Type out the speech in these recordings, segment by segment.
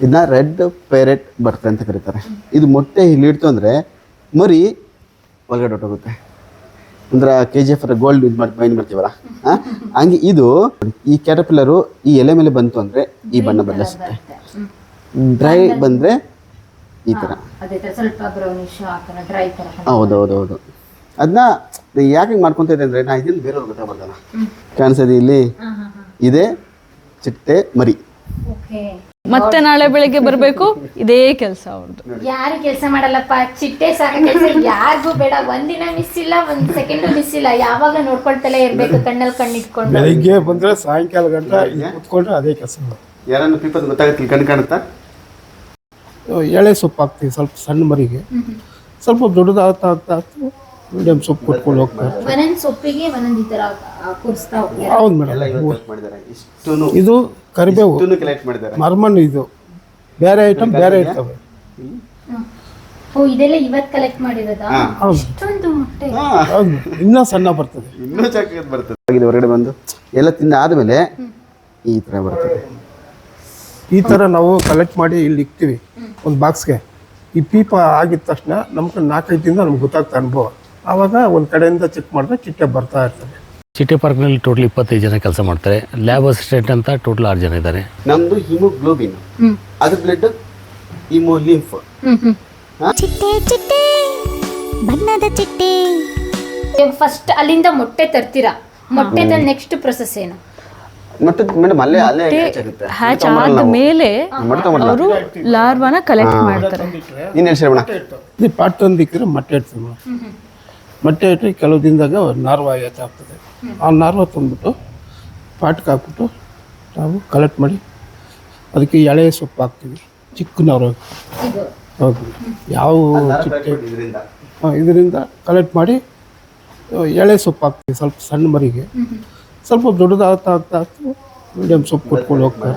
ಇದನ್ನ ರೆಡ್ ಪೇರೆಟ್ ಬರ್ತದೆ ಅಂತ ಕರೀತಾರೆ. ಇದು ಮೊಟ್ಟೆ ಇಲ್ಲಿ ಇಡ್ತು ಅಂದರೆ ಮರಿ ಒಳಗಡೆ ಹೊಟ್ಟೋಗುತ್ತೆ ಅಂದ್ರೆ ಕೆ ಜಿ ಎಫ್ ಗೋಲ್ಡ್ ಇದು ಮಾಡಿ ಬೈನ್ ಮಾಡ್ತೀವಲ್ಲ ಹಂಗೆ ಇದು ಈ ಕ್ಯಾಟಪಿಲ್ಲರು ಈ ಎಲೆ ಮೇಲೆ ಬಂತು ಅಂದರೆ ಈ ಬಣ್ಣ ಬದಲಿಸುತ್ತೆ ಡ್ರೈ ಬಂದರೆ ಈ ಥರ ಹೌದು ಹೌದು ಹೌದು ಅದನ್ನ ಯಾಕೆ ಮಾಡ್ಕೊತಿದ್ದೆ ಮಾಡ್ಕೊತ ಇದೆ ಅಂದರೆ ನಾ ಇದನ್ನು ಬೇರೆಯವ್ರಿಗೆ ಗೊತ್ತಾಗ್ಬಾರ್ದಲ್ಲ ಕಾಣಿಸೋದು ಇಲ್ಲಿ. ಇದೆ ಚಿಟ್ಟೆ ಮರಿ. ಮತ್ತೆ ನಾಳೆ ಬೆಳಿಗ್ಗೆ ಬರಬೇಕು? ಇದೇ ಕೆಲಸ ಅವ್ರದ್ದು ಯಾರು ಕೆಲಸ ಮಾಡಲ್ಲಪ್ಪ? ಚಿಟ್ಟೆ ಸಾಕ ಕೆಲಸ ಯಾರಿಗೂ ಬೇಡ. ಒಂದಿನ ಮಿಸ್ ಇಲ್ಲ ಒಂದ್ ಸೆಕೆಂಡ್ ಮಿಸ್ ಇಲ್ಲ. ಯಾವಾಗ ನೋಡ್ಕೊಳ್ತಲೇ ಇರ್ಬೇಕು ಕಣ್ಣಲ್ಲಿ ಕಣ್ಣಿಟ್ಕೊಂಡು ಬೆಳಿಗ್ಗೆ ಬಂದ್ರೆ ಸಾಯಂಕಾಲ ಗಂಟ ಇಲ್ಲಿ ಕೂತ್ಕೊಂಡ್ರೆ ಅದೇ ಕೆಲಸ. ಯಾರನ್ನು ಪೀಪಲ್ ಗೊತ್ತಾಗುತ್ತೆ ಕಣ್ ಕಾಣುತ್ತಾ? ಎಳೆ ಸೊಪ್ಪು ಹಾಕ್ತೀವಿ ಸ್ವಲ್ಪ ಸಣ್ಣ ಮರಿಗೆ. ಸ್ವಲ್ಪ ದೊಡ್ಡದಾಗ್ತಾ ಆಗ್ತಾ ಆಗ್ತಾ ಆಗ್ತಾ ಮೀಡಿಯಂ ಸೊಪ್ಪು ಕೊಟ್ಕೊಂಡು ಹೋಗ್ತಾರೆ. ಒಂದೊಂದ್ ಸೊಪ್ಪಿಗೆ ಒಂದೊಂದ್ ಈ ತರ ಆ, ಕೂರಿಸ್ತಾ ಹೋಗ್ತಾರೆ. ಹೌದು ಮೇಡಮ್ ಮಾಡಿದ್ದಾರೆ. ಇಷ್ಟೂ ಇದು ಕರಿಬೇವು. ಕಲೆಕ್ಟ್ ಮಾಡಿದ್ದಾರೆ. ಮರ್ಮಣ್ಣು ಇದು. ಬೇರೆ ಐಟಮ್ ಬೇರೆ ಇರ್ತವೆ. ಓ ಇದೆಲ್ಲ ಇವತ್ ಕಲೆಕ್ಟ್ ಮಾಡಿರೋದಾ. ಹೌದು ಇಷ್ಟೊಂದು ಮೊಟ್ಟೆ. ಹೌದು. ಇನ್ನೂ ಸಣ್ಣ ಬರ್ತದೆ. ಇನ್ನೂ ಚಾಕತ್ ಬರ್ತದೆ. ಹೊರಗಡೆ ಬಂದು. ಎಲ್ಲ ತಿಂದ ಆದಮೇಲೆ ಈ ಥರ ಬರ್ತದೆ. ಈ ಥರ ನಾವು ಕಲೆಕ್ಟ್ ಮಾಡಿ ಇಲ್ಲಿ ಇಕ್ತೀವಿ. ಒಂದು ಬಾಕ್ಸ್ಗೆ ಈ ಪೀಪ ಆಗಿದ ತಕ್ಷಣ ನಮ್ಗೆ ನಾಲ್ಕೈದು ದಿನ ನಮ್ಗೆ ಗೊತ್ತಾಗ್ತಾ ಅನುಭವ. ಆವಾಗ ಒಂದು ಕಡೆಯಿಂದ ಚೆಕ್ ಮಾಡಿದ್ರೆ ಚಿಟ್ಟೆ ಬರ್ತಾ ಇರ್ತದೆ. ಸಿಟಿ ಪಾರ್ಕ್ನಲ್ಲಿ ಟೋಟಲ್ ಇಪ್ಪತ್ತೈದು ಜನ ಕೆಲಸ ಮಾಡ್ತಾರೆ. ಲ್ಯಾಬ್ ಅಸಿಸ್ಟೆಂಟ್ ಅಂತ ಟೋಟಲ್ ಆರು ಜನ ಇದ್ದಾರೆ. ನಮ್ದು ಹಿಮೋಗ್ಲೋಬಿನ್. ಅದ್ರ ಬ್ಲಡ್ ಹಿಮೋಲಿಂಫ್ ಚಿಟ್ಟೆ ಚಿಟ್ಟೆ ಬಣ್ಣದ ಚಿಟ್ಟೆ. ಫಸ್ಟ್ ಅಲ್ಲಿಂದ ಮೊಟ್ಟೆ ತರ್ತೀರಾ? ಮೊಟ್ಟೆ ತಂದ ನೆಕ್ಸ್ಟ್ ಪ್ರೊಸೆಸ್ ಏನು? ಮತ್ತೆ ಮೇಡಮ್ ಅಲ್ಲೇ ಅಲ್ಲೇ hatch ಆಗುತ್ತೆ ಹ್ಯಾಚ್ ಆದ ಮೇಲೆ ಮೊಟ್ಟೆ ಅವರು ಲಾರ್ವಾನ ಕಲೆಕ್ಟ್ ಮಾಡ್ತಾರೆ. ನೀನು ಇದು ಪಾಟ್ ಮೊಟ್ಟೆ ಇಡ್ತೀವಿ. ನಾವು ಮೊಟ್ಟೆ ಇಟ್ಟರೆ ಕೆಲವು ದಿನದಾಗ ನಾರ್ವ ಹೆಚ್ಚಾಗ್ತದೆ ಆ ನಾರ್ವ ತಂದ್ಬಿಟ್ಟು ಪಾಟ್ಗೆ ಹಾಕ್ಬಿಟ್ಟು ನಾವು ಕಲೆಕ್ಟ್ ಮಾಡಿ ಅದಕ್ಕೆ ಎಳೆ ಸೊಪ್ಪು ಹಾಕ್ತೀವಿ. ಚಿಕ್ಕ ನಾರು ಇದು ಹೌದು. ಯಾವ ಚಿಕ್ಕ ಇದರಿಂದ. ಇದರಿಂದ ಕಲೆಕ್ಟ್ ಮಾಡಿ ಎಳೆ ಸೊಪ್ಪು ಹಾಕ್ತೀವಿ ಸ್ವಲ್ಪ ಸಣ್ಣ ಮರಿಗೆ. ಸ್ವಲ್ಪ ದೊಡ್ಡದಾಗ್ತಾ ಆಗ್ತಾ ಆಗ್ತಾ ಮೀಡಿಯಂ ಸೊಪ್ಪು ಕೊಟ್ಕೊಂಡು ಹೋಗ್ತಾರೆ?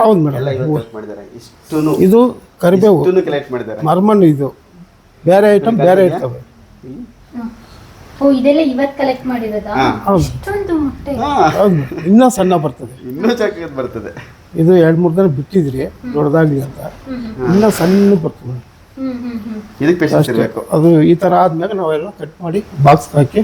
ಹೌದು ಎಲ್ಲ ಮೇಡಮ್ ಇದು ಕರಿಬೇವು. ಮರ್ಮಣ್ಣು ಇದು. ಬೇರೆ ಐಟಮ್ ಬೇರೆ ಇರ್ತವೆ. ಓ ಇದೆಲ್ಲ ಇವತ್ ಕಲೆಕ್ಟ್ ಮಾಡಿರೋದಾ? ಹೌದು ಇಷ್ಟೊಂದು ಮೊಟ್ಟೆ. ಹೌದು. ಇನ್ನೂ ಸಣ್ಣ ಬರ್ತದೆ. ಇನ್ನೂ ಬರ್ತದೆ. ಇದು ಎರಡು ಮೂರು ದಿನ ಬಿಟ್ಟಿದ್ರಿ ದೊಡ್ಡದಾಗ್ಲಿ ಅಂತ. ಇನ್ನೂ ಸಣ್ಣ ಬರ್ತದೆ. ಹ್ಮ್ ಹ್ಮ್ ಹ್ಮ್. ಇದಕ್ಕೆ ಪೇಷನ್ಸ್ ಇರಬೇಕು? ಅದು ಈ ಥರ ಆದ್ಮೇಲೆ ನಾವೆಲ್ಲ ಕಟ್ ಮಾಡಿ ಬಾಕ್ಸ್ ಹಾಕಿ.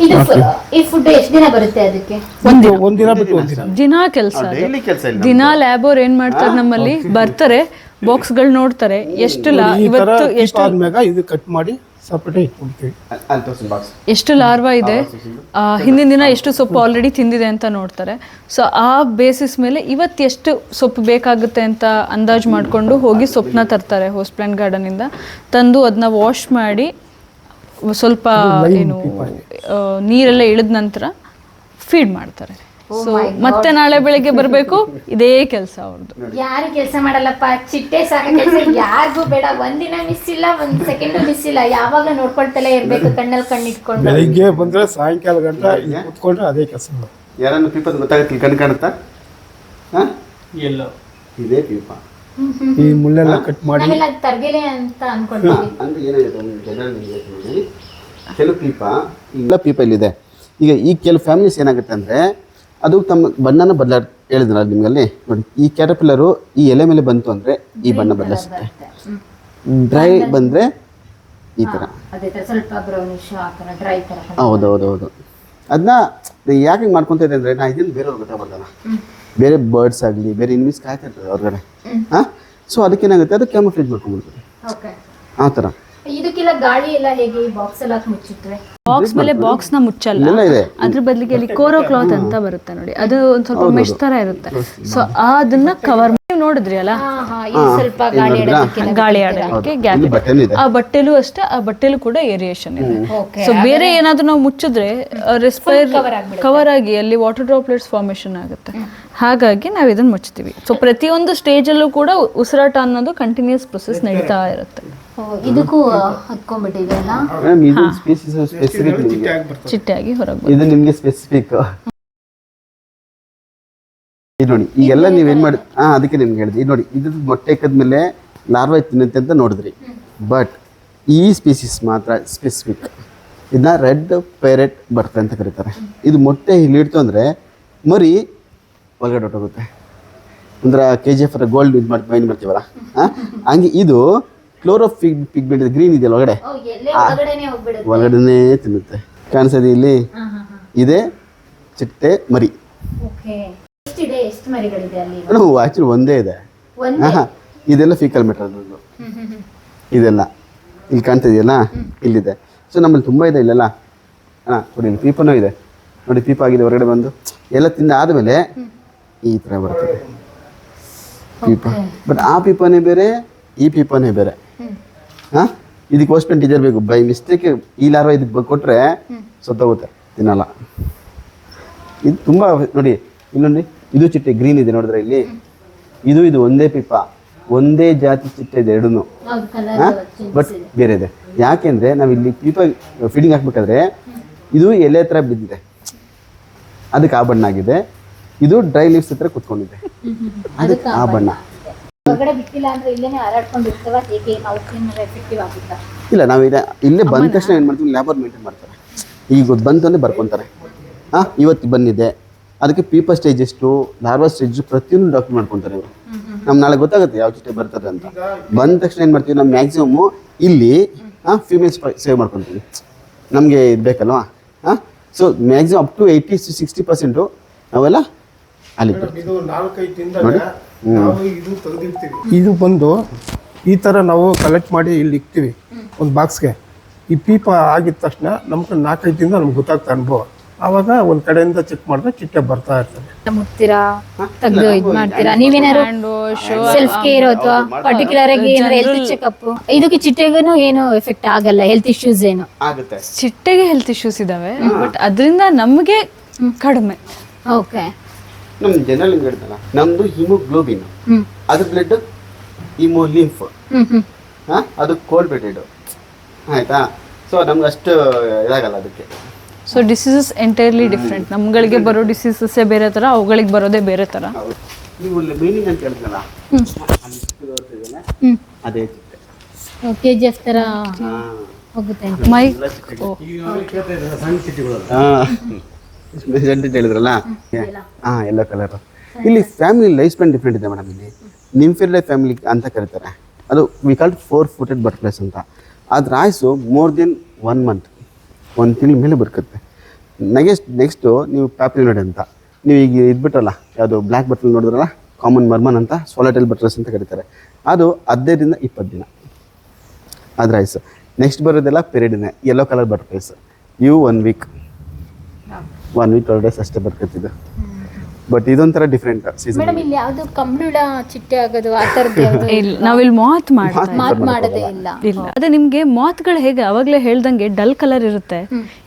ಇದು ಫು- ಈ ಫುಡ್ ಎಷ್ಟು ದಿನ ಬರುತ್ತೆ ಅದಕ್ಕೆ? ಒಂದು ಒಂದಿನ. ಬಿಟ್ಟು ಒಂದಿನ. ದಿನಾ ಕೆಲಸ ಡೈಲಿ ಕೆಲಸ ಇಲ್ಲ ದಿನಾ ಲ್ಯಾಬೋರ್ ಏನ್ ಮಾಡ್ತಾರೆ ನಮ್ಮಲ್ಲಿ? ಬರ್ತಾರೆ ಬಾಕ್ಸ್ಗಳು ನೋಡ್ತಾರೆ. ಎಷ್ಟು ಲಾ ಈ ಥರ ಇವತ್ತು ಎಷ್ಟು ಆದ್ಮ್ಯಾಗ ಇದು ಕಟ್ ಮಾಡಿ ಸಪ್ರೇಟ್ ಇಟ್ಕೊಳ್ತೀವಿ ಅಲ್ಲಿ ತೋರಿಸಿ ಬಾಕ್ಸ್ ಎಷ್ಟು ಲಾರ್ವಾ ಇದೆ? ಆ, ಹಿಂದಿನ ದಿನ ಎಷ್ಟು ಸೊಪ್ಪು ಆಲ್ರೆಡಿ ತಿಂದಿದೆ ಅಂತ ನೋಡ್ತಾರೆ. ಸೊ ಆ ಬೇಸಿಸ್ ಮೇಲೆ ಇವತ್ತು ಎಷ್ಟು ಸೊಪ್ಪು ಬೇಕಾಗುತ್ತೆ ಅಂತ ಅಂದಾಜು ಮಾಡಿಕೊಂಡು ಹೋಗಿ ಸೊಪ್ಪನ್ನ ತರ್ತಾರೆ ಹೋಸ್ಟ್ ಪ್ಲಾಂಟ್ ಗಾರ್ಡನಿಂದ ತಂದು ಅದನ್ನ ವಾಶ್ ಮಾಡಿ ಸ್ವಲ್ಪ ಏನು ಆ, ನೀರೆಲ್ಲ ಇಳಿದ ನಂತರ ಫೀಡ್ ಮಾಡ್ತಾರೆ. ಸೊ ಮತ್ತೆ ನಾಳೆ ಬೆಳಿಗ್ಗೆ ಬರಬೇಕು. ಇದೇ ಕೆಲಸ ಅವ್ರದ್ದು ಯಾರು ಕೆಲಸ ಮಾಡಲ್ಲಪ್ಪ? ಚಿಟ್ಟೆ ಸಾಕ ಕೆಲಸ ಯಾರಿಗೂ ಬೇಡ. ಒಂದಿನ ಮಿಸ್ ಇಲ್ಲ ಒಂದ್ ಸೆಕೆಂಡ್ ಮಿಸ್ ಇಲ್ಲ. ಯಾವಾಗ ನೋಡ್ಕೊಳ್ತಲೇ ಇರ್ಬೇಕು ಕಣ್ಣಲ್ಲಿ ಕಣ್ಣಿಟ್ಕೊಂಡು ಬೆಳಿಗ್ಗೆ ಬಂದ್ರೆ ಸಾಯಂಕಾಲ ಗಂಟ ಕುತ್ಕೊಂಡ್ರೆ ಅದೇ ಕೆಲಸ ಯಾರನ್ನು ಪೀಪದ ಗೊತ್ತಾಗುತ್ತೆ? ಕಣ್ ಕಾಣುತ್ತಾ? ಹಾಂ? ಎಲ್ಲ. ಇದೇ ಪೀಪ ಈ ಮುಳ್ಳೆಲ್ಲ ಕಟ್ ಮಾಡಿ. ನಾವೆಲ್ಲ ತರ್ಗೆಲೆ ಅಂತ ಅಂದ್ರೆ ಏನಾಗಿದೆ. ಕೆಲವು ಪೀಪ ಇಲ್ಲ ಪೀಪ ಇಲ್ಲಿದೆ. ಈಗ ಈ ಕೆಲವು ಫ್ಯಾಮಿಲೀಸ್ ಏನಾಗುತ್ತೆ ಅಂದರೆ ಅದು ತಮ್ಮ ಬಣ್ಣನ ಬದಲ ಹೇಳಿದ್ರಲ್ಲ ನಿಮಗಲ್ಲಿ? ನೋಡಿ ಈ ಕ್ಯಾಟಪಿಲ್ಲರು ಈ ಎಲೆ ಮೇಲೆ ಬಂತು ಅಂದರೆ ಈ ಬಣ್ಣ ಬದಲಿಸುತ್ತೆ ಡ್ರೈ ಬಂದರೆ ಈ ಥರ ತರ. ಹೌದು ಹೌದು ಹೌದು ಅದನ್ನ ಯಾಕೆ ಮಾಡ್ಕೊಂತ ಇದೆ ಅಂದರೆ ನಾ ಇದನ್ನು ಹೊರಗಡೆ ಗೊತ್ತಾಗ್ಬಾರ್ದಲ್ಲ ಬೇರೆ ಬರ್ಡ್ಸ್ ಆಗಲಿ ಬೇರೆ ಇನ್ವಿಸ್ ಕಾಯ್ತಾ ಇರ್ತದೆ ಹೊರಗಡೆ ಹಾಂ? ಸೊ ಅದಕ್ಕೇನಾಗುತ್ತೆ? ಅದು ಕ್ಯಾಮಫ್ಲೇಜ್ ಮಾಡ್ಕೊಂಡ್ಬಿಡ್ತದೆ. ಆ ಥರ ಇದಕ್ಕೆಲ್ಲ ಗಾಳಿ ಎಲ್ಲ ಹೇಗೆ ಈ ಬಾಕ್ಸ್ ಎಲ್ಲ ಮುಚ್ಚಿಟ್ರೆ ಬಾಕ್ಸ್ ಮೇಲೆ ಬಾಕ್ಸ್ನ ಮುಚ್ಚಲ್ಲ. ಅದ್ರ ಬದಲಿಗೆ ಅಲ್ಲಿ ಕೋರೋ ಕ್ಲಾತ್ ಅಂತ ಬರುತ್ತೆ ನೋಡಿ. ಅದು ಒಂದ್ ಸ್ವಲ್ಪ ಮೆಶ್ ತರ ಇರುತ್ತೆ. ಸೊ ಅದನ್ನ ಕವರ್ ನೋಡಿದ್ರಿ ಅಲ್ಲ? ಹಾ ಹಾ ಇದು ಸ್ವಲ್ಪ ಗಾಳಿ ಆಡೋದಕ್ಕೆ ಗ್ಯಾಪ್ ಇದೆ ಆ ಬಟ್ಟೆಲೂ ಅಷ್ಟೇ ಆ ಬಟ್ಟೆಲೂ ಕೂಡ ಏರಿಯೇಷನ್ ಇದೆ. ಸೊ ಬೇರೆ ಏನಾದ್ರೂ ನಾವು ಮುಚ್ಚಿದ್ರೆ ರೆಸ್ಪೈರ್ ಕವರ್ ಆಗಿ ಅಲ್ಲಿ ವಾಟರ್ ಡ್ರಾಪ್ಲೆಟ್ಸ್ ಫಾರ್ಮೇಶನ್ ಆಗುತ್ತೆ. ಹಾಗಾಗಿ ನಾವು ಇದನ್ನ ಮುಚ್ತೀವಿ. ಸೊ ಪ್ರತಿಯೊಂದು ಸ್ಟೇಜ್ ಅಲ್ಲೂ ಕೂಡ ಉಸಿರಾಟ ಅನ್ನೋದು ಕಂಟಿನ್ಯೂಸ್ ಪ್ರೊಸೆಸ್ ನಡೀತಾ ಇರುತ್ತೆ. ಇದಕ್ಕೂ ಹತ್ಕೊಂಡ್ಬಿಟ್ಟಿದೆ ಅಲ್ಲ ಮೇಡಮ್ ಇದು ಸ್ಪೀಸೀಸ್ ಸ್ಪೆಸಿಫಿಕ್ ನಿಮಗೆ. ಚಿಟ್ಟೆಯಾಗಿ ಹೊರಗೆ ಇದು ನಿಮಗೆ ಸ್ಪೆಸಿಫಿಕ್ ಇದು ನೋಡಿ ಈಗೆಲ್ಲ ನೀವೇನ್ ಮಾಡಿ ಹಾ ಅದಕ್ಕೆ ನಿಮ್ಗೆ ಹೇಳಿದೆ. ಇದು ನೋಡಿ ಇದು ಮೊಟ್ಟೆ ಮೇಲೆ ಲಾರ್ವಾ ತಿನ್ನುತ್ತೆ ಅಂತ ನೋಡಿದ್ರಿ. ಬಟ್ ಈ ಸ್ಪೀಸೀಸ್ ಮಾತ್ರ ಸ್ಪೆಸಿಫಿಕ್ ಇದನ್ನ ರೆಡ್ ಪೇರೆಟ್ ಬರ್ತದೆ ಅಂತ ಕರೀತಾರೆ. ಇದು ಮೊಟ್ಟೆ ಇಲ್ಲಿ ಇಡ್ತು ಅಂದ್ರೆ ಮರಿ ಒಳಗಡೆ ಹೊಟ್ಟೋಗುತ್ತೆ ಅಂದ್ರೆ ಕೆ ಜಿ ಎಫ್ ಗೋಲ್ಡ್ ಇದು ಮಾಡಿ ಮೈನ್ ಮಾಡ್ತೀವಲ್ಲ? ಹಾಂ ಹಂಗೆ ಇದು ಕ್ಲೋರೋ ಪಿಗ್ ಪಿಗ್ಮೆಂಟ್ ಗ್ರೀನ್ ಇದೆಯಲ್ಲ ಒಳಗಡೆ? ಒಳಗಡೆನೆ ಒಳಗಡೆನೇ ತಿನ್ನುತ್ತೆ. ಕಾಣಿಸೋದು ಇಲ್ಲಿ? ಇದೆ ಚಿಟ್ಟೆ ಮರಿ. ಎಷ್ಟು ಮರಿಗಳಿದೆ ಅಲ್ಲಿ ಹೂವು ಆ್ಯಕ್ಚುಲಿ ಒಂದೇ ಇದೆ. ಒಂದೇ? ಹಾಂ ಇದೆಲ್ಲ ಫೀಕಲ್ ಮೆಟಲ್ ಇದೆಲ್ಲ. ಇಲ್ಲಿ ಕಾಣ್ತಾ ಇದೆಯಲ್ಲ ಇಲ್ಲಿದೆ. ಸೊ ನಮ್ಮಲ್ಲಿ ತುಂಬ ಇದೆ ಇಲ್ಲೆಲ್ಲ? ಹಾಂ ನೋಡಿ ಇಲ್ಲಿ ಪೀಪನೂ ಇದೆ. ನೋಡಿ ಪೀಪ ಆಗಿದೆ ಹೊರಗಡೆ ಬಂದು. ಎಲ್ಲ ತಿಂದ ಆದಮೇಲೆ ಈ ಥರ ಬರ್ತದೆ. ಪೀಪ. ಬಟ್ ಆ ಪೀಪನೇ ಬೇರೆ ಈ ಪೀಪನೇ ಬೇರೆ. ಹಾಂ? ಇದಕ್ಕೆ ಹೋಸ್ಪೆಂಟ್ ಟೀಚರ್ ಬೇಕು ಬೈ ಮಿಸ್ಟೇಕ್ ಈ ಲಾರ್ವ ಇದಕ್ಕೆ ಕೊಟ್ಟರೆ ಸತ್ತೋಗುತ್ತೆ. ತಿನ್ನಲ್ಲ. ಇದು ತುಂಬ ನೋಡಿ ಇನ್ನೊಂದು ಇದು ಚಿಟ್ಟೆ ಗ್ರೀನ್ ಇದೆ ನೋಡಿದ್ರೆ ಇಲ್ಲಿ? ಇದು ಇದು ಒಂದೇ ಪಿಪ್ಪ ಒಂದೇ ಜಾತಿ ಚಿಟ್ಟೆ ಇದೆ ಎರಡೂ ಬಟ್ ಬೇರೆ ಇದೆ. ಯಾಕೆಂದ್ರೆ ನಾವು ಇಲ್ಲಿ ಪೀಪ ಫೀಡಿಂಗ್ ಹಾಕ್ಬೇಕಾದ್ರೆ ಇದು ಎಲೆ ಹತ್ರ ಬಿದ್ದಿದೆ. ಅದಕ್ಕೆ ಆ ಬಣ್ಣ ಆಗಿದೆ. ಇದು ಡ್ರೈ ಲೀವ್ಸ್ ಹತ್ರ ಕುತ್ಕೊಂಡಿದೆ. ಅದಕ್ಕೆ ಆ ಬಣ್ಣ. ಅಂದ್ರೆ ನಾವು ಇಲ್ಲ ನಾವು ಇದೆ ಇಲ್ಲೇ ಬಂದ ತಕ್ಷಣ ಏನು ಮಾಡ್ತೀವಿ? ಲ್ಯಾಬರ್ ಮೇಂಟೈನ್ ಮಾಡ್ತಾರೆ. ಈಗ ಬಂತು ಹಾ ಬರ್ಕೊತಾರೆ. ಹಾಂ? ಇವತ್ತು ಬಂದಿದೆ. ಅದಕ್ಕೆ ಪೀಪಲ್ ಸ್ಟೇಜ್ ಎಷ್ಟು ಲಾರ್ವಾ ಸ್ಟೇಜ್ ಪ್ರತಿಯೊಂದು ಡಾಕ್ಟರ್ ಮಾಡ್ಕೊತಾರೆ ಇವರು. ನಮ್ಗೆ ನಾಳೆ ಗೊತ್ತಾಗುತ್ತೆ ಯಾವ ಚಿಟ್ಟೆ ಬರ್ತದೆ ಅಂತ. ಬಂದ ತಕ್ಷಣ ಏನು ಮಾಡ್ತೀವಿ ನಾವು ಮ್ಯಾಕ್ಸಿಮಮ್ಮು ಇಲ್ಲಿ ಫೀಮೇಲ್ಸ್ ಸೇವ್ ಮಾಡ್ಕೊತೀವಿ. ನಮಗೆ ಇದು ಬೇಕಲ್ವಾ? ಹಾಂ so maximum up to eighty sixty percent ನಾವೆಲ್ಲ ಅಲ್ಲಿ ಇದು ಬಂದು ಈ ಥರ ನಾವು ಕಲೆಕ್ಟ್ ಮಾಡಿ ಇಲ್ಲಿ ಇಕ್ತೀವಿ. ಒಂದು ಬಾಕ್ಸ್ಗೆ ಈ ಪೀಪ ಆಗಿದ ತಕ್ಷಣ ನಮ್ಗೆ ನಾಲ್ಕೈದು ದಿನ ನಮ್ಗೆ ಗೊತ್ತಾಗ್ತಾ ಅನುಭವ. ಆವಾಗ ಒಂದು ಕಡೆಯಿಂದ ಚೆಕ್ ಮಾಡಿದ್ರೆ ಚಿಟ್ಟೆ ಬರ್ತಾ ಇರ್ತದೆ. ಮುಟ್ತೀರಾ ತೆಗ್ದು ಇದ್ ಮಾಡ್ತೀರಾ? ನೀವೇನಾದ್ರು ಸೆಲ್ಫ್ ಕೇರ್ ಅಥವಾ ಪರ್ಟಿಕ್ಯುಲರ್ ಆಗಿ ಏನಾದ್ರು ಹೆಲ್ತ್ ಚೆಕಪ್ ಇದಕ್ಕೆ ಚಿಟ್ಟೆಗೂ ಏನು ಎಫೆಕ್ಟ್ ಆಗಲ್ಲ ಹೆಲ್ತ್ ಇಶ್ಯೂಸ್ ಏನು? ಆಗುತ್ತೆ. ಚಿಟ್ಟೆಗೆ ಹೆಲ್ತ್ ಇಶ್ಯೂಸ್ ಇದಾವೆ ಬಟ್ ಅದರಿಂದ ನಮಗೆ ಕಡಿಮೆ. ಓಕೆ ನಮ್ಮ ಜನರಲ್ ಹಿಂಗೆ ಹೇಳ್ತಲ್ಲ ನಮ್ಮದು ಹಿಮೋಗ್ಲೋಬಿನ್ ಅದು ಅದ್ರ ಬ್ಲಡ್ ಹಿಮೋ ಲಿಂಫ್ ಅದು ಕೋಲ್ಡ್ ಬ್ಲಡ್ ಆಯ್ತಾ? ಸೊ ನಮ್ಗೆ ಅಷ್ಟು ಇದಾಗಲ್ಲ ಅದಕ್ಕೆ. ಸೊ ಡಿಸೀಸಸ್ ಎಂಟೈರ್ಲಿ ಡಿಫ್ರೆಂಟ್ ನಮ್ಗಳಿಗೆ ಬರೋ ಡಿಸೀಸಸ್ಸೇ ಬೇರೆ ಥರ ಅವುಗಳಿಗೆ ಬರೋದೇ ಬೇರೆ ಥರ ನೀವು ಮೀನಿಂಗ್ ಅಂತ ಹೇಳ್ತಲ್ಲ ಅದೇ. ಕೆ ಜಿ ಎಫ್ ಹಾಂ. ಹೋಗುತ್ತೆ. ಮೈ ಅಂತ ಹೇಳಿದ್ರಲ್ಲ? ಹಾಂ. ಎಲ್ಲೋ ಕಲರ್ ಇಲ್ಲಿ ಫ್ಯಾಮಿಲಿ ಲೈಫ್ ಸ್ಪ್ಯಾನ್ ಡಿಫ್ರೆಂಟ್ ಇದೆ ಮೇಡಮ್ ಇಲ್ಲಿ. ನಿಮ್ಫಿರ್ಲೆ ಫ್ಯಾಮಿಲಿ ಅಂತ ಕರೀತಾರೆ. ಅದು we called four footed butterflies ಅಂತ. ಅದ್ರ ಆಯಸ್ಸು ಮೋರ್ ದೆನ್ ಒನ್ ಮಂತ್ ಒಂದು ತಿಂಗಳ ಮೇಲೆ ಬರ್ಕತ್ತೆ ನೆಕ್ಸ್ಟ್ ನೆಕ್ಸ್ಟು ನೀವು ಪ್ಯಾಪ್ಲಿನೋಡ್ ಅಂತ. ನೀವು ಈಗ ಇದ್ಬಿಟ್ರಲ್ಲ ಯಾವುದು ಬ್ಲ್ಯಾಕ್ ಬಟ್ಲ್ ನೋಡಿದ್ರಲ್ಲ ಕಾಮನ್ ಮರ್ಮನ್ ಅಂತ ಸೋಲಟೆಲ್ ಬಟ್ರಸ್ ಅಂತ ಕರೀತಾರೆ. ಅದು ಹದಿನೈದರಿಂದ ಇಪ್ಪತ್ತು ದಿನ. ಅದ್ರ ಆಯ್ಸು. ನೆಕ್ಸ್ಟ್ ಬರೋದೆಲ್ಲ ಪೆರಿಡಿನ ಯೆಲ್ಲೋ ಕಲರ್ ಬಟ್ರೈಸ್ ಇವು one week one week days ಅಷ್ಟೇ ಬರ್ಕತ್ತಿದ್ದು ಬಟ್ ಇದೊಂಥರ ಡಿಫ್ರೆಂಟ್ ಸೀಸನ್ ಮೇಡಮ್ ಇಲ್ಲಿ ಯಾವ್ದು ಕಂಬಳ ಚಿಟ್ಟೆ ಆಗೋದು ಆ ಥರದ್ದು ಇಲ್ಲ ನಾವಿಲ್ಲಿ ಮಾತ್ ಮಾತ್ ಮಾಡೋದೇ ಇಲ್ಲ. ಇಲ್ಲ. ಅದೇ ನಿಮ್ಗೆ ಮಾತ್ಗಳು ಹೇಗೆ? ಅವಾಗಲೇ ಹೇಳ್ದಂಗೆ ಡಲ್ ಕಲರ್ ಇರುತ್ತೆ.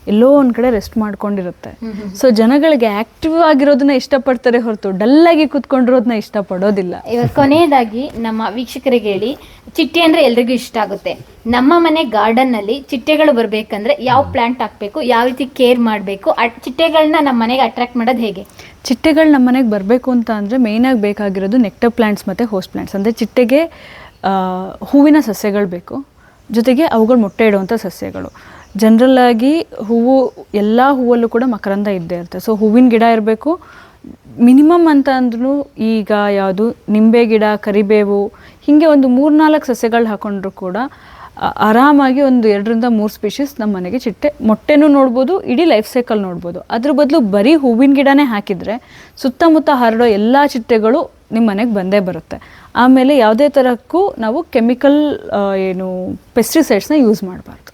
ಎಲ್ಲೋ ಒಂದ್ ಕಡೆ ರೆಸ್ಟ್ ಮಾಡ್ಕೊಂಡಿರುತ್ತೆ. ಸೊ ಜನಗಳಿಗೆ ಆಕ್ಟಿವ್ ಆಗಿರೋದನ್ನ ಇಷ್ಟಪಡ್ತಾರೆ ಹೊರತು ಡಲ್ ಆಗಿ ಕೂತ್ಕೊಂಡಿರೋದನ್ನ ಇಷ್ಟಪಡೋದಿಲ್ಲ. ಇವಾಗ ಕೊನೆಯದಾಗಿ ನಮ್ಮ ವೀಕ್ಷಕರಿಗೆ ಹೇಳಿ ಚಿಟ್ಟೆ ಅಂದ್ರೆ ಎಲ್ರಿಗೂ ಇಷ್ಟ ಆಗುತ್ತೆ. ನಮ್ಮ ಮನೆ ಗಾರ್ಡನ್ನಲ್ಲಿ ಚಿಟ್ಟೆಗಳು ಬರ್ಬೇಕಂದ್ರೆ ಯಾವ ಪ್ಲಾಂಟ್ ಹಾಕ್ಬೇಕು ಯಾವ ರೀತಿ ಕೇರ್ ಮಾಡಬೇಕು ಚಿಟ್ಟೆಗಳನ್ನ ನಮ್ಮ ಮನೆಗೆ ಅಟ್ರಾಕ್ಟ್ ಮಾಡೋದು ಹೇಗೆ? ಚಿಟ್ಟೆಗಳು ನಮ್ಮ ಮನೆಗೆ ಬರಬೇಕು ಅಂತ ಅಂದರೆ ಆಗಿ ಬೇಕಾಗಿರೋದು ನೆಕ್ಟರ್ ಪ್ಲಾಂಟ್ಸ್ ಮತ್ತು ಹೋಸ್ಟ್ ಪ್ಲಾಂಟ್ಸ್ ಅಂದರೆ ಚಿಟ್ಟೆಗೆ ಆ, ಹೂವಿನ ಸಸ್ಯಗಳು ಬೇಕು. ಜೊತೆಗೆ ಅವುಗಳು ಮೊಟ್ಟೆ ಇಡುವಂಥ ಸಸ್ಯಗಳು. ಜನರಲ್ ಆಗಿ ಹೂವು, ಎಲ್ಲ ಹೂವಲ್ಲೂ ಕೂಡ ಮಕರಂದ ಇದ್ದೇ ಇರುತ್ತೆ. ಸೊ ಹೂವಿನ ಗಿಡ ಇರಬೇಕು. ಮಿನಿಮಮ್ ಅಂತ ಅಂದ್ರೂ ಈಗ ಯಾವುದು? ನಿಂಬೆ ಗಿಡ, ಕರಿಬೇವು, ಹೀಗೆ ಒಂದು ಮೂರ್ನಾಲ್ಕು ಸಸ್ಯಗಳು ಹಾಕೊಂಡ್ರು ಕೂಡ ಆರಾಮಾಗಿ ಒಂದು ಎರಡರಿಂದ ಮೂರು ಸ್ಪೀಷೀಸ್ ನಮ್ಮ ಮನೆಗೆ ಚಿಟ್ಟೆ, ಮೊಟ್ಟೆನೂ ನೋಡ್ಬೋದು, ಇಡೀ ಲೈಫ್ ಸೈಕಲ್ ನೋಡ್ಬೋದು. ಅದ್ರ ಬದಲು ಬರೀ ಹೂವಿನ ಗಿಡನೇ ಹಾಕಿದರೆ ಸುತ್ತಮುತ್ತ ಹರಡೋ ಎಲ್ಲ ಚಿಟ್ಟೆಗಳು ನಿಮ್ಮ ಮನೆಗೆ ಬಂದೇ ಬರುತ್ತೆ. ಆಮೇಲೆ ಯಾವುದೇ ಥರಕ್ಕೂ ನಾವು ಕೆಮಿಕಲ್ ಏನು ಪೆಸ್ಟಿಸೈಡ್ಸ್ನ ಯೂಸ್ ಮಾಡಬಾರ್ದು.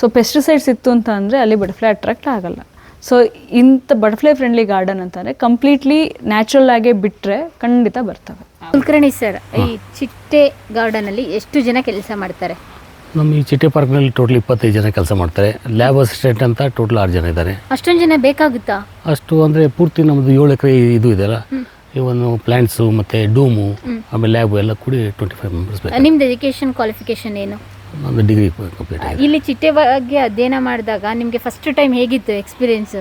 ಸೊ ಪೆಸ್ಟಿಸೈಡ್ಸ್ ಇತ್ತು ಅಂತ ಅಂದರೆ ಅಲ್ಲಿ ಬಟರ್ಫ್ಲೈ ಅಟ್ರಾಕ್ಟ್ ಆಗಲ್ಲ. ಸೊ ಇಂಥ ಬಟರ್ಫ್ಲೈ ಫ್ರೆಂಡ್ಲಿ ಗಾರ್ಡನ್ ಅಂತಂದರೆ ಕಂಪ್ಲೀಟ್ಲಿ ನ್ಯಾಚುರಲ್ ಆಗೇ ಬಿಟ್ಟರೆ ಖಂಡಿತ ಬರ್ತವೆ. ಕುಲಕರ್ಣಿ ಸರ್ ಈ ಚಿಟ್ಟೆ ಗಾರ್ಡನಲ್ಲಿ ಎಷ್ಟು ಜನ ಕೆಲಸ ಮಾಡ್ತಾರೆ? ನಮ್ಮ ಈ ಚಿಟ್ಟೆ ಪಾರ್ಕ್ನಲ್ಲಿ ಟೋಟಲ್ ಇಪ್ಪತ್ತೈದು ಜನ ಕೆಲಸ ಮಾಡ್ತಾರೆ. ಲ್ಯಾಬ್ ಅಸಿಸ್ಟೆಂಟ್ ಅಂತ ಟೋಟಲ್ ಆರು ಜನ ಇದ್ದಾರೆ. ಅಷ್ಟೊಂದು ಜನ ಬೇಕಾಗುತ್ತಾ? ಅಷ್ಟು ಅಂದರೆ ಪೂರ್ತಿ ನಮ್ಮದು ಏಳು ಎಕರೆ ಇದು ಇದೆಯಲ್ಲ ಇವನು ಪ್ಲ್ಯಾಂಟ್ಸು ಮತ್ತು ಡೂಮು ಆಮೇಲೆ ಲ್ಯಾಬು ಎಲ್ಲ ಕೂಡಿ ಟ್ವೆಂಟಿ ಫೈವ್ ಮೆಂಬರ್ಸ್ ಬೇಕು ನಿಮ್ದು ಎಜುಕೇಷನ್ ಕ್ವಾಲಿಫಿಕೇಶನ್ ಏನು? ಡಿಗ್ರಿ ಕಂಪ್ಲೀಟ್ ಆಗಿದೆ. ಇಲ್ಲಿ ಚಿಟ್ಟೆ ಬಗ್ಗೆ ಅಧ್ಯಯನ ಮಾಡಿದಾಗ ನಿಮಗೆ ಫಸ್ಟ್ ಟೈಮ್ ಹೇಗಿತ್ತು ಎಕ್ಸ್ಪೀರಿಯನ್ಸ್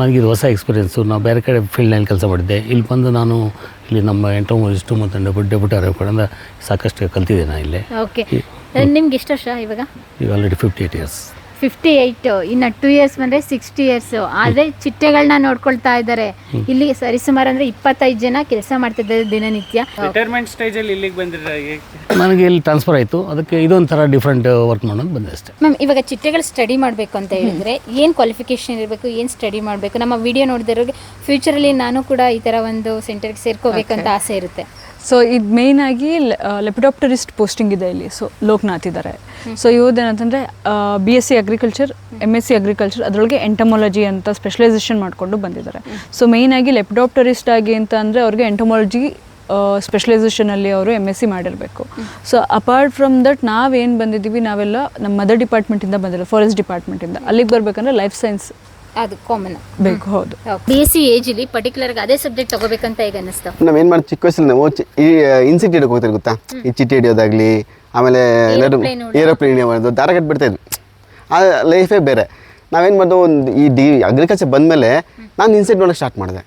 ನನಗಿದು ಹೊಸ ಎಕ್ಸ್ಪೀರಿಯೆನ್ಸು ನಾವು ಬೇರೆ ಕಡೆ ಫೀಲ್ಡ್ನಲ್ಲಿ ಕೆಲಸ ಮಾಡಿದ್ದೆ. ಇಲ್ಲಿ ಬಂದು ನಾನು ಇಲ್ಲಿ ನಮ್ಮ ಎಂಟೋಮೋಜಿಸ್ಟು ಮತ್ತು ಡೆಪ್ಯೂಟಿ ಆರ್ ಕಡೆಯಿಂದ ಸಾಕಷ್ಟು ಕಲ್ತಿದ್ದೆ ನಾನು ಇಲ್ಲೇ. ಓಕೆ ನಿಮ್ಗೆ ಎಷ್ಟು ವರ್ಷ ಇವಾಗ? ಈಗ already fifty eight years fifty eight ಇನ್ನು ಟೂ ಇಯರ್ಸ್ ಬಂದ್ರೆ ಸಿಕ್ಸ್ಟಿ ಇಯರ್ಸು ಆದ್ರೆ ಚಿಟ್ಟೆಗಳನ್ನ ನೋಡ್ಕೊಳ್ತಾ ಇದ್ದಾರೆ. ಇಲ್ಲಿ ಸರಿಸುಮಾರು ಅಂದ್ರೆ ಇಪ್ಪತ್ತೈದು ಜನ ಕೆಲಸ ಮಾಡ್ತಿದ್ದಾರೆ ದಿನನಿತ್ಯ. ರಿಟೈರ್ಮೆಂಟ್ ಸ್ಟೇಜಲ್ಲಿ ಇಲ್ಲಿಗೆ ಬಂದಿರೋ ನನಗೆ ಇಲ್ಲಿ ಟ್ರಾನ್ಸ್ಫರ್ ಆಯಿತು. ಅದಕ್ಕೆ ಇದೊಂಥರ ಡಿಫ್ರೆಂಟ್ ವರ್ಕ್ ಮಾಡೋದು ಬಂದೆ ಅಷ್ಟೇ. ಮ್ಯಾಮ್ ಇವಾಗ ಚಿಟ್ಟೆಗಳು ಸ್ಟಡಿ ಮಾಡಬೇಕು ಅಂತ ಹೇಳಿದ್ರೆ ಏನು ಕ್ವಾಲಿಫಿಕೇಶನ್ ಇರಬೇಕು ಏನು ಸ್ಟಡಿ ಮಾಡಬೇಕು? ನಮ್ಮ ವಿಡಿಯೋ ನೋಡಿದ್ರೆ ಫ್ಯೂಚರಲ್ಲಿ ನಾನು ಕೂಡ ಈ ಥರ ಒಂದು ಸೆಂಟರ್ಗೆ ಸೇರ್ಕೋಬೇಕಂತ ಆಸೆ ಇರುತ್ತೆ. ಸೊ ಇದು ಮೇಯ್ನ್ ಆಗಿ ಲೆಪಿಡಾಪ್ಟರಿಸ್ಟ್ ಪೋಸ್ಟಿಂಗ್ ಇದೆ ಇಲ್ಲಿ. ಸೊ ಲೋಕನಾಥ್ ಇದ್ದಾರೆ so ಇವ್ರದ್ದೇನಂತಂದರೆ B S C agriculture M S C agriculture ಅದರೊಳಗೆ ಎಂಟಮಾಲಜಿ ಅಂತ ಸ್ಪೆಷಲೈಸೇಷನ್ ಮಾಡಿಕೊಂಡು ಬಂದಿದ್ದಾರೆ. ಸೊ ಮೇಯ್ನ್ ಆಗಿ ಲೆಪಿಡಾಪ್ಟರಿಸ್ಟ್ ಆಗಿ ಅಂತ ಅಂದರೆ ಅವ್ರಿಗೆ ಎಂಟಮಾಲಜಿ ಸ್ಪೆಷಲೈಸೇಷನಲ್ಲಿ ಅವರು ಎಂ ಎಸ್ ಸಿ ಮಾಡಿರಬೇಕು. ಸೊ ಅಪಾರ್ಟ್ ಫ್ರಮ್ ದಟ್ ನಾವೇನು ಬಂದಿದ್ದೀವಿ ನಾವೆಲ್ಲ ನಮ್ಮ ಮದರ್ ಡಿಪಾರ್ಟ್ಮೆಂಟಿಂದ ಬಂದಿಲ್ಲ ಫಾರೆಸ್ಟ್ ಡಿಪಾರ್ಟ್ಮೆಂಟಿಂದ ಅಲ್ಲಿಗೆ ಬರಬೇಕಂದ್ರೆ ಲೈಫ್ ಸೈನ್ಸ್ ಅದು ಕಾಮನ್ ಬೇಕು ಹೌದು. ಬಿ ಎಸ್ ಸಿ ಏಜಲ್ಲಿ ಪರ್ಟಿಕ್ಯುಲರ್ ಅದೇ ಸಬ್ಜೆಕ್ಟ್ ತಗೋಬೇಕಂತ ಈಗ ಅನ್ನಿಸ್ತು? ನಾವೇನು ಮಾಡಿ ಚಿಕ್ಕ ವಯಸ್ಸಲ್ಲಿ ನಾವು ಚಿ- ಈ ಹೋಗ್ತಾರೆ ಗೊತ್ತಾ ಈ ಚಿಟ್ಟಿ ಹಿಡಿಯೋದಾಗ್ಲಿ ಆಮೇಲೆ ಎಲ್ಲರೂ Aeroplane ಹೊಡ್ಯೋದು. ಏರೋಪ್ಲೇನ್ ಮಾಡೋದು ದಾರ ಕಟ್ಬಿಡ್ತಾ ಇದ್ವಿ. ಆ ಲೈಫೇ ಬೇರೆ. ನಾವೇನು ಮಾಡ್ದೆ ಒಂದು ಈ ಡಿ ಅಗ್ರಿಕಲ್ಚರ್ ಬಂದಮೇಲೆ ನಾನು ಇನ್ಸೆಕ್ಟ್ ನೋಡೋಕೆ ಸ್ಟಾರ್ಟ್ ಮಾಡಿದೆ.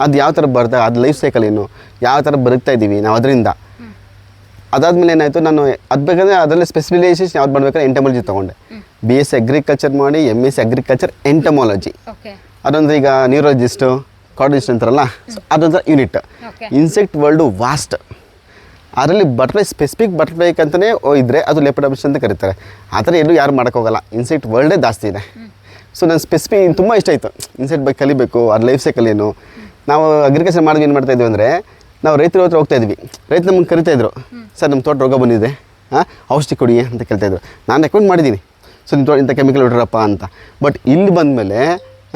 ಅದು ಯಾವ ಥರ ಬರ್ತಾ ಅದು ಲೈಫ್ ಸೈಕಲ್ ಏನು ಯಾವ ಥರ ಬದುಕ್ತಾ ಇದ್ದೀವಿ ನಾವು ಅದರಿಂದ. ಅದಾದಮೇಲೆ ಏನಾಯಿತು ನಾನು ಅದು ಬೇಕಂದ್ರೆ ಅದರಲ್ಲಿ ಸ್ಪೆಸಿಫಿಕೇಶನ್ ಯಾವ್ದು ಮಾಡ್ಬೇಕಾದ್ರೆ ಎಂಟಮಾಲಜಿ ತಗೊಂಡೆ. ಬಿ ಎಸ್ ಸಿ ಅಗ್ರಿಕಲ್ಚರ್ ಮಾಡಿ M S C agriculture entomology ಅದೊಂದು ಈಗ ನ್ಯೂರಾಲಜಿಸ್ಟು ಕಾರ್ಡಿಸ್ಟ್ ಅಂತಾರಲ್ಲ ಸೊ ಅದೊಂದು ಯೂನಿಟ್ ಇನ್ಸೆಕ್ಟ್ ವರ್ಲ್ಡು ವಾಸ್ಟ್ ಅದರಲ್ಲಿ ಬಟರ್ಫ್ಲೈ ಸ್ಪೆಸಿಫಿಕ್ ಬಟರ್ಫ್ಲೈ ಅಂತಲೇ ಇದ್ದರೆ ಅದು ಲೆಪಡಮಿಸ್ ಅಂತ ಕರೀತಾರೆ. ಆ ಥರ ಎಲ್ಲೂ ಯಾರು ಮಾಡೋಕ್ಕೋಗಲ್ಲ ಇನ್ಸೆಕ್ಟ್ ವರ್ಲ್ಡೇ ಜಾಸ್ತಿ ಇದೆ. ಸೊ ನಾನು ಸ್ಪೆಸಿಫಿಕ್ ತುಂಬ ಇಷ್ಟ ಆಯಿತು. ಇನ್ಸೆಕ್ಟ್ ಬಗ್ಗೆ ಕಲಿಬೇಕು ಅದ್ರ ಲೈಫ್ ಸೈಕಲ್ ಏನು. ನಾವು ಅಗ್ರಿಕಲ್ಚರ್ ಮಾಡಿದ್ವಿ ಏನು ಮಾಡ್ತಾ ಇದ್ವಿ ಅಂದರೆ ನಾವು ರೈತರ ಹತ್ರ ಹೋಗ್ತಾ ಇದ್ವಿ. ರೈತ ನಮ್ಗೆ ಕರಿತಾ ಇದ್ರು. ಸರ್ ನಮ್ಮ ತೋಟ ರೋಗ ಬಂದಿದೆ. ಹಾಂ ಔಷಧಿ ಕೊಡಿ ಅಂತ ಕೇಳ್ತಾ ಇದ್ರು. ನಾನು ರೆಕಮೆಂಡ್ ಮಾಡಿದ್ದೀನಿ ಸೊ ನಿಮ್ಮ ತೋಟ ಇಂಥ ಕೆಮಿಕಲ್ ಹೊಡ್ರಪ್ಪ ಅಂತ. ಬಟ್ ಇಲ್ಲಿ ಬಂದಮೇಲೆ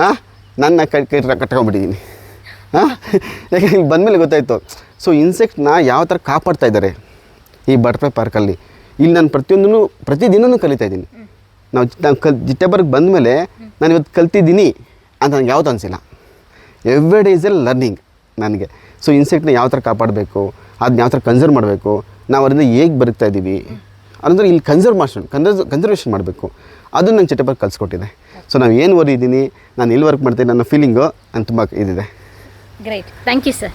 ಹಾಂ ನನ್ನ ಕೈ ಕೈ ಕಟ್ಕೊಂಡ್ಬಿಟ್ಟಿದ್ದೀನಿ ಹಾಂ ಯಾಕೆ ಇಲ್ಲಿ ಬಂದಮೇಲೆ ಗೊತ್ತಾಯಿತು. ಸೊ ಇನ್ಸೆಕ್ಟ್ನ ಯಾವ ಥರ ಕಾಪಾಡ್ತಾ ಇದ್ದಾರೆ ಈ ಬಟರ್ಫ್ಲೈ ಪಾರ್ಕಲ್ಲಿ ಇಲ್ಲಿ ನಾನು ಪ್ರತಿಯೊಂದೂ ಪ್ರತಿದಿನವೂ ಕಲಿತಾ ಇದ್ದೀನಿ. ನಾವು ನಾವು ಕಲ್ ಜಿಟ್ಟೆಬರ್ಗ್ ಬಂದಮೇಲೆ ನಾನು ಇವತ್ತು ಕಲ್ತಿದ್ದೀನಿ ಅಂತ ನನಗೆ ಯಾವತ್ತೂ ಅನಿಸಿಲ್ಲ. Every day is a learning ನನಗೆ. ಸೊ ಇನ್ಸೆಕ್ಟ್ನ ಯಾವ ಥರ ಕಾಪಾಡಬೇಕು? ಅದನ್ನ ಯಾವ ಥರ ಕನ್ಸರ್ವ್ ಮಾಡಬೇಕು? ನಾವು ಅದರಿಂದ ಹೇಗೆ ಬದುಕ್ತಾ ಇದ್ದೀವಿ ಅಂದರೆ ಇಲ್ಲಿ ಕನ್ಸರ್ವೇಷನ್ ಕನ್ಸರ್ವ್ ಕನ್ಸರ್ವೇಷನ್ ಮಾಡಬೇಕು. ಅದು ನಂಗೆ ಚಟಪರ್ ಕಲಿಸ್ಕೊಟ್ಟಿದೆ. ಸೊ ನಾವು ಏನು ಓದಿದ್ದೀನಿ ನಾನು ಎಲ್ಲಿ ವರ್ಕ್ ಮಾಡ್ತೀನಿ ನನ್ನ ಫೀಲಿಂಗು ನಾನು ತುಂಬ ಇದಿದೆ. Great thank you sir